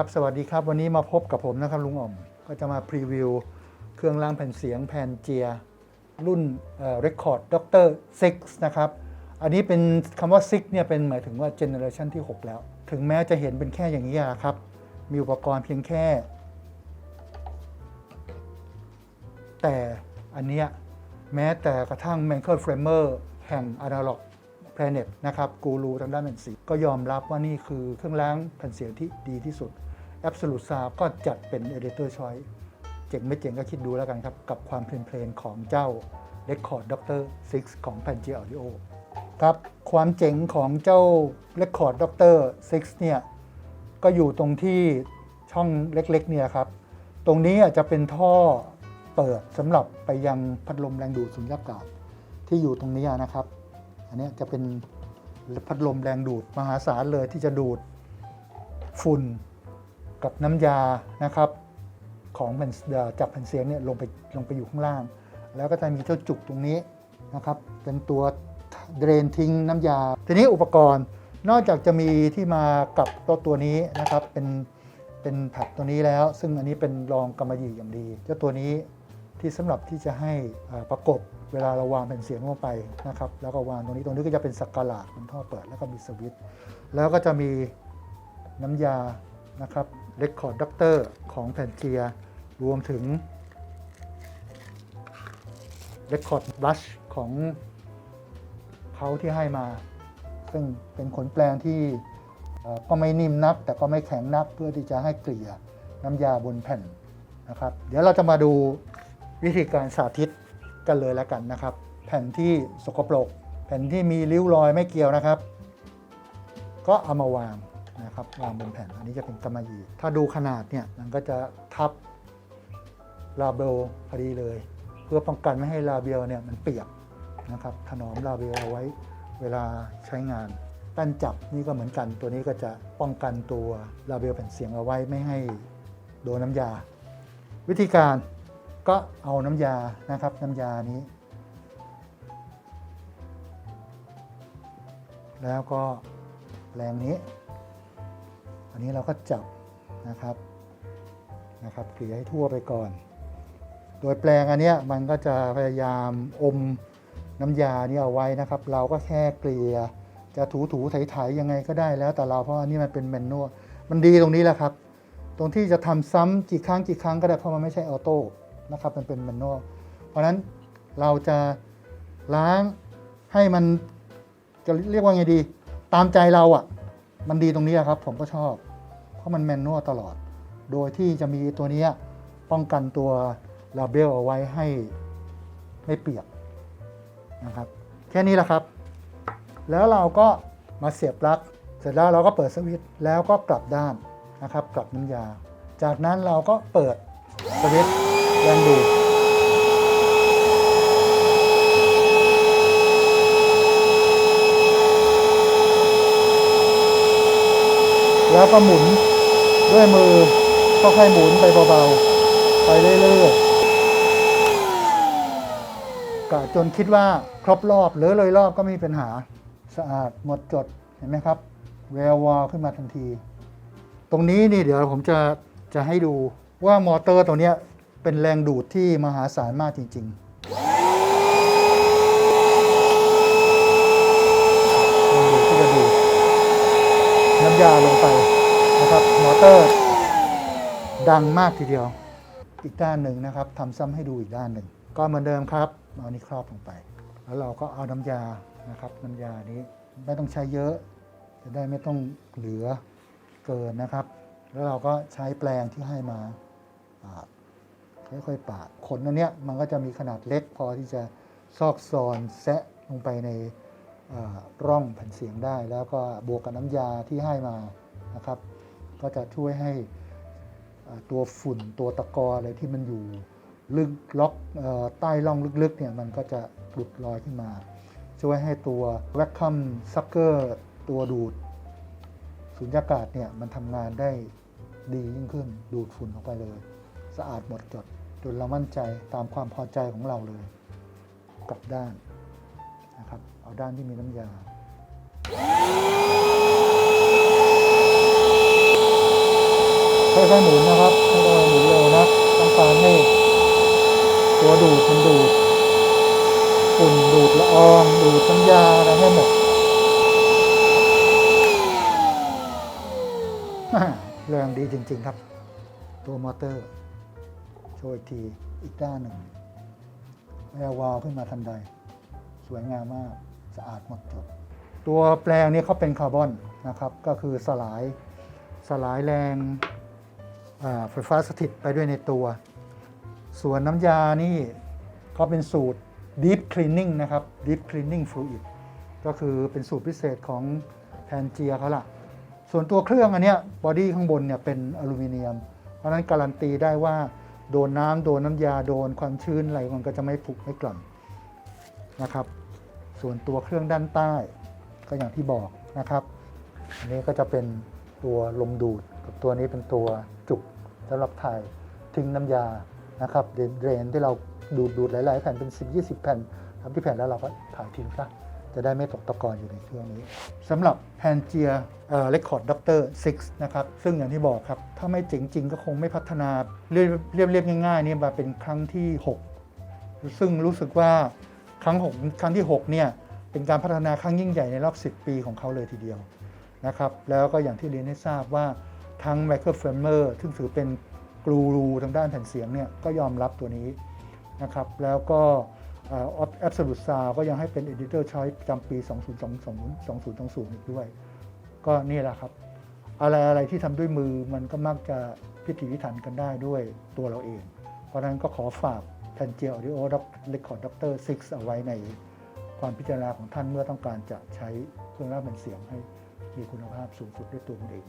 ครับสวัสดีครับวันนี้มาพบกับผมนะครับลุงอ่อมก็จะมาพรีวิวเครื่องรางแผ่นเสียงแพนเจีย รุ่นเรคคอร์ดด็อกเตอร์6นะครับ อันนี้เป็นคำว่า6เนี่ยเป็นหมายถึงว่าเจเนอเรชันที่ 6 แล้ว ถึงแม้จะเห็นเป็นแค่อย่างนี้อะครับ มีอุปกรณ์เพียงแค่ แต่อันเนี้ยแม้แต่กระทั่ง Michael Framer แห่ง Analog Planet นะครับกูรูทางด้านแผ่นเสียงก็ยอมรับว่านี่คือเครื่องล้างแผ่นเสียงที่ดีที่สุด Absolute Sound ก็จัดเป็น Editor Choice เจ๋งไม่เจ๋งก็คิดดูแล้วกันครับ กับความเพลนเพลนของเจ้า Record Doctor 6 ของ Pangea Audio ครับ ความเจ๋งของเจ้า Record Doctor 6 เนี่ย ก็อยู่ตรงที่ช่องเล็กๆ เนี่ยครับ ตรงนี้อาจจะเป็นท่อเปิดสำหรับไปยังพัดลมแรงดูดสุญญากาศที่อยู่ตรงนี้นะครับ อันนี้จะเป็นพัดลมแรงดูดมหาศาลเลยที่จะดูดฝุ่น กับน้ำยานะครับของแผ่นจากแผ่นเสียงเนี่ยลงไปลงไปอยู่ข้างล่าง แล้วก็จะมีเจ้าจุกตรงนี้นะครับเป็นตัวเดรนทิ้งน้ำยา ทีนี้อุปกรณ์นอกจากจะมีที่มากับตัวตัวนี้นะครับเป็นเป็นแผ่นตัวนี้แล้ว ซึ่งอันนี้เป็นรองกำมะหยี่อย่างดี เจ้าตัวนี้ที่สำหรับที่จะให้ประกบเวลาเราวางแผ่นเสียงลงไปนะครับแล้วก็วางตรงนี้ตรงนี้ก็จะเป็นสักการะเป็นท่อเปิดแล้วก็มีสวิตช์แล้วก็จะมีน้ำยา นะครับ Record Doctor ของแผ่นเจียร์รวมถึง Record Brush ของเขาที่ให้มา ซึ่งเป็นขนแปลงที่ก็ไม่นิ่มนัก แต่ก็ไม่แข็งนักเพื่อที่จะให้เกลี่ยน้ำยาบนแผ่นนะครับ เดี๋ยวเราจะมาดูวิธีการสาธิตกันเลยแล้วกันนะครับ แผ่นที่สกปรก แผ่นที่มีริ้วรอยไม่เกี่ยวนะครับ ก็เอามาวาง นะครับวางบนแผ่นอันนี้จะเป็นกำมะหยี่ ถ้าดูขนาดเนี่ยมันก็จะทับลาเบลพอดีเลย เพื่อป้องกันไม่ให้ลาเบลเนี่ยมันเปียกนะครับถนอมลาเบลเอาไว้เวลาใช้งานแป้นจับนี่ก็เหมือนกัน ตัวนี้ก็จะป้องกันตัวลาเบลแผ่นเสียงเอาไว้ไม่ให้โดนน้ำยา วิธีการก็เอาน้ำยานะครับน้ำยานี้ แล้วก็แปรงนี้ นนี้เราก็จับนะครับนะครับเกลี่ยให้ทั่วไปก่อน โดยแปลงอันนี้มันก็จะพยายามอมน้ำยานี่เอาไว้นะครับ เราก็แค่เกลี่ยจะถูถูไถไถๆยังไงก็ได้แล้วแต่เราเพราะอันนี้มันเป็นแมนนวลมันดีตรงนี้แหละครับ ตรงที่จะทำซ้ำกี่ครั้งกี่ครั้งก็ได้เพราะมันไม่ใช่ออโต้นะครับมันเป็นแมนนวลเพราะฉะนั้นเราจะล้างให้มันจะเรียกว่าไงดี ตามใจเราอะ่ะ มันดีตรงนี้อะครับ ผมก็ชอบ เพราะมันแมนนวลตลอด โดยที่จะมีตัวนี้ป้องกันตัวลาเบลเอาไว้ให้ไม่เปียกนะครับ แค่นี้แหละครับ แล้วเราก็มาเสียบปลั๊กเสร็จแล้วเราก็เปิดสวิตช์แล้วก็กลับด้านนะครับ กลับน้ำยา จากนั้นเราก็เปิดสวิตช์แรงดูดแล้วก็หมุน ด้วยมือก็ค่อยหมุนไปเบาๆ ไปเรื่อยๆกะจนคิดว่าครบรอบหรือเลยรอบก็ไม่มีปัญหาสะอาดหมดจดเห็นไหมครับแวววาวขึ้นมาทันที ตรงนี้นี่เดี๋ยวผมจะจะให้ดูว่ามอเตอร์ตัวเนี้ยเป็นแรงดูดที่มหาศาลมากจริงๆดูที่จะดูดน้ำยาลงไป นะครับมอเตอร์ดังมากทีเดียว อีกด้านหนึ่งนะครับทำซ้ำให้ดูอีกด้านหนึ่ง ก็เหมือนเดิมครับเอานี้ครอบลงไป แล้วเราก็เอาน้ำยานะครับน้ำยานี้ไม่ต้องใช้เยอะ จะได้ไม่ต้องเหลือเกินนะครับ แล้วเราก็ใช้แปรงที่ให้มาปาดค่อยๆปาดขนอันเนี้ยมันก็จะมีขนาดเล็กพอที่จะซอกซอนแซะลงไปในร่องแผ่นเสียงได้ แล้วก็บวกกับน้ำยาที่ให้มานะครับ ก็จะช่วยให้ตัวฝุ่นตัวตะกออะไรที่มันอยู่ลึกล็อกอใต้ร่องลึกๆเนี่ยมันก็จะหลุดลอยขึ้นมา ช่วยให้ตัว vacuum sucker ตัวดูดสุญญากาศเนี่ยมันทำงานได้ดียิ่งขึ้นดูดฝุ่นออกไปเลย สะอาดหมดจดจนเรามั่นใจตามความพอใจของเราเลยกลับด้านนะครับเอาด้านที่มีน้ำยา ค่อยๆหมุนนะครับค่อยๆหมุนเร็วนะต้องการให้ตัวดูดมันดูดฝุ่นดูดละอองดูดน้ำยาอะไรให้หมดแรงดีจริง ๆ ครับ ตัวมอเตอร์โชว์อีกทีอีกด้านหนึ่งแวววาวขึ้นมาทันใด สวยงามมากสะอาดหมดจด ตัวแปลงนี้เขาเป็นคาร์บอนนะครับ ก็คือสลายสลายแรง ไฟฟ้าสถิตไปด้วยในตัว ส่วนน้ำยานี่เขาเป็นสูตร Deep Cleaning นะครับ Deep Cleaning Fluid ก็คือเป็นสูตรพิเศษของแพนเจียเขาล่ะส่วนตัวเครื่องอันเนี้ยบอดี้ข้างบนเนี่ยเป็นอลูมิเนียม เพราะนั้นการันตีได้ว่าโดนน้ำโดนน้ำยาโดนความชื้นอะไรมันก็จะไม่ผุไม่กร่อนนะครับ ส่วนตัวเครื่องด้านใต้ก็อย่างที่บอกนะครับ อันนี้ก็จะเป็นตัวลมดูด ตัวนี้เป็นตัวจุกสำหรับถ่ายทิ้งน้ำยานะครับเดรนที่เราดูดดูดหลาย ๆ แผ่นเป็น 10 20 แผ่นทำที่แผ่นแล้วเราก็ถ่ายทิ้งซะจะได้ไม่ตกตะกอนอยู่ในเครื่องนี้สำหรับแพนเจียเรคคอร์ดด็อกเตอร์6นะครับ ซึ่งอย่างที่บอกครับ ถ้าไม่เจ๋งจริงก็คงไม่พัฒนาเรียบเรียบเรียบง่ายๆนี่มาเป็นครั้งที่ 6 ซึ่งรู้สึกว่าครั้ง6ครั้งที่ 6 เนี่ย เป็นการพัฒนาครั้งยิ่งใหญ่ในรอบ 10 ปีของเขาเลยทีเดียวนะครับ แล้วก็อย่างที่เรียนให้ทราบว่า ทั้งไมเคิลเฟรมเมอร์ซึ่งถือเป็นกรูรูทางด้านแผ่นเสียงเนี่ยก็ยอมรับตัวนี้นะครับ แล้วก็ออฟแอบสูตซาก็ยังให้เป็น Editor Choice ประจำปี 2020 2020 อีกด้วย ก็นี่แหละครับ อะไรอะไรที่ทำด้วยมือมันก็มักจะพิถีพิถันกันได้ด้วยตัวเราเอง เพราะนั้นก็ขอฝากแพนเจียออดิโอด็อกเรคคอร์ดด็อกเตอร์6เอาไว้ในความพิจารณาของท่านเมื่อต้องการจะใช้เครื่องรับเป็นเสียงให้ มีคุณภาพสูงสุดด้วยตัวมันเอง